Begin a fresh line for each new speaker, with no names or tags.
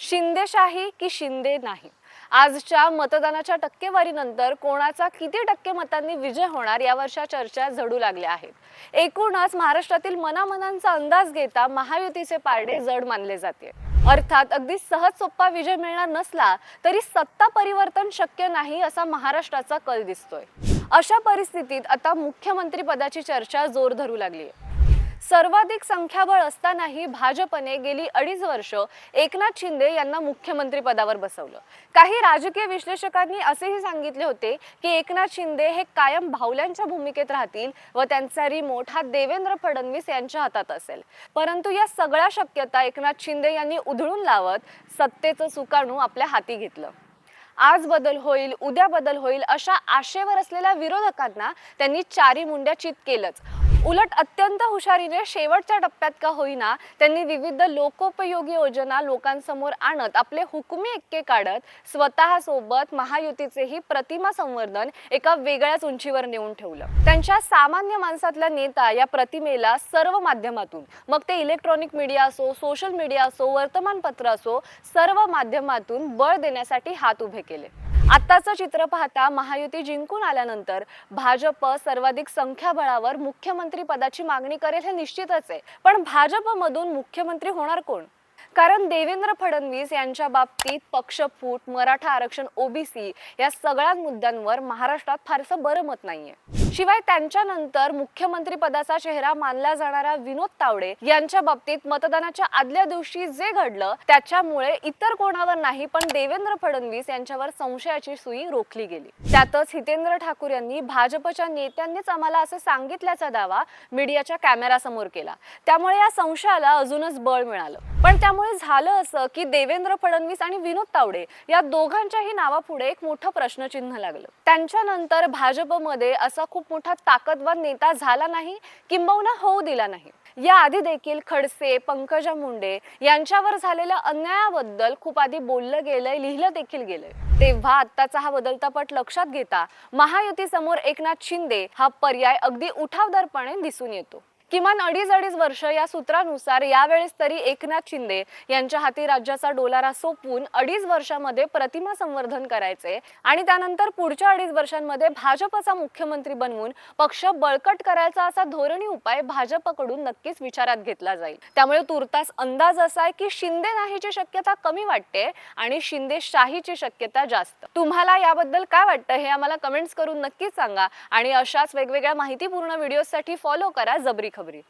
शिंदेशाही की शिंदे नाही? आजच्या मतदानाच्या टक्केवारीनंतर कोणाचा किती टक्के मतांनी विजय होणार यावरच्या चर्चा झडू लागल्या आहेत. एकूणच महाराष्ट्रातील मनामनांचा अंदाज घेता महायुतीचे पारडे जड मानले जाते. अर्थात अगदी सहज सोप्पा विजय मिळणार नसला तरी सत्ता परिवर्तन शक्य नाही असा महाराष्ट्राचा कल दिसतोय. अशा परिस्थितीत आता मुख्यमंत्री पदाची चर्चा जोर धरू लागली आहे सर्वाधिक संख्याबळ असतानाही भाजपने गेली अडीच वर्ष एकनाथ शिंदे यांना मुख्यमंत्री पदावर बसवलं. काही राजकीय विश्लेषकांनी असेही सांगितले होते की एकनाथ शिंदे हे कायम भावल्यांच्या भूमिकेत राहतील व त्यांचा रिमोट हा देवेंद्र फडणवीस यांच्या हातात असेल. परंतु या सगळ्या शक्यता एकनाथ शिंदे यांनी उधळून लावत सत्तेचं सुकाणू आपल्या हाती घेतलं. आज बदल होईल उद्या बदल होईल अशा आशेवर असलेल्या विरोधकांना त्यांनी चारी मुंड्या चित केलंच. उलट अत्यंत हुशारीने शेवटच्या टप्प्यात का होईना त्यांनी विविध लोकोपयोगी योजना लोकांसमोर आणत आपले हुकमी एक्के काढत स्वतःसोबत महायुतीचेही प्रतिमा संवर्धन एका वेगळ्याच उंचीवर नेऊन ठेवलं. त्यांच्या सामान्य माणसातल्या नेता या प्रतिमेला सर्व माध्यमातून मग ते इलेक्ट्रॉनिक मीडिया असो सोशल मीडिया असो वर्तमानपत्र असो सर्व माध्यमातून बळ देण्यासाठी हात उभे केले. आत्ताचं चित्र पाहता महायुती जिंकून आल्यानंतर भाजप सर्वाधिक संख्याबळावर मुख्यमंत्री पदाची मागणी करेल हे निश्चितच आहे. पण भाजपमधून मुख्यमंत्री होणार कोण? कारण देवेंद्र फडणवीस यांच्या बाबतीत पक्षफूट मराठा आरक्षण ओबीसी या सगळ्या मुद्द्यांवर महाराष्ट्रात फारसं बरं मत नाहीये. शिवाय त्यांच्यानंतर मुख्यमंत्री पदाचा चेहरा मानला जाणारा विनोद तावडे यांच्या बाबतीत मतदानाच्या आदल्या दिवशी जे घडलं त्याच्यामुळे इतर कोणावर नाही पण देवेंद्र फडणवीस यांच्यावर संशयाची सुई रोखली गेली. त्यातच हितेंद्र ठाकूर यांनी भाजपच्या नेत्यांनीच आम्हाला असं सांगितल्याचा दावा मीडियाच्या कॅमेरासमोर केला. त्यामुळे या संशयाला अजूनच बळ मिळालं. पण त्यामुळे झालं असं की देवेंद्र फडणवीस आणि विनोद तावडे या दोघांच्याही नावापुढे एक मोठं प्रश्नचिन्ह लागलं. त्यांच्यानंतर भाजपमध्ये असा खूप मोठा ताकदवान नेता झाला नाही किंबहुना होऊ दिला नाही. या आधी देखील खडसे पंकजा मुंडे यांच्यावर झालेल्या अन्यायाबद्दल खूप आधी बोललं गेलंय लिहिलं देखील गेलंय. तेव्हा आत्ताचा हा बदलता पट लक्षात घेता महायुती समोर एकनाथ शिंदे हा पर्याय अगदी उठावदारपणे दिसून येतो. किमान अडीच अडीच वर्ष या सूत्रानुसार यावेळेस तरी एकनाथ शिंदे यांच्या हाती राज्याचा डोलारा सोपवून अडीच वर्षामध्ये प्रतिमा संवर्धन करायचे आणि त्यानंतर पुढच्या अडीच वर्षांमध्ये भाजपचा मुख्यमंत्री बनवून पक्ष बळकट करायचा असा धोरणी उपाय भाजपकडून नक्कीच विचारात घेतला जाईल. त्यामुळे तुर्तास अंदाज असा आहे की शिंदे नाहीची शक्यता कमी वाटते आणि शिंदे शाहीची शक्यता जास्त. तुम्हाला याबद्दल काय वाटतं हे आम्हाला कमेंट्स करून नक्कीच सांगा आणि अशाच वेगवेगळ्या माहितीपूर्ण व्हिडिओसाठी फॉलो करा जबरी खबरी.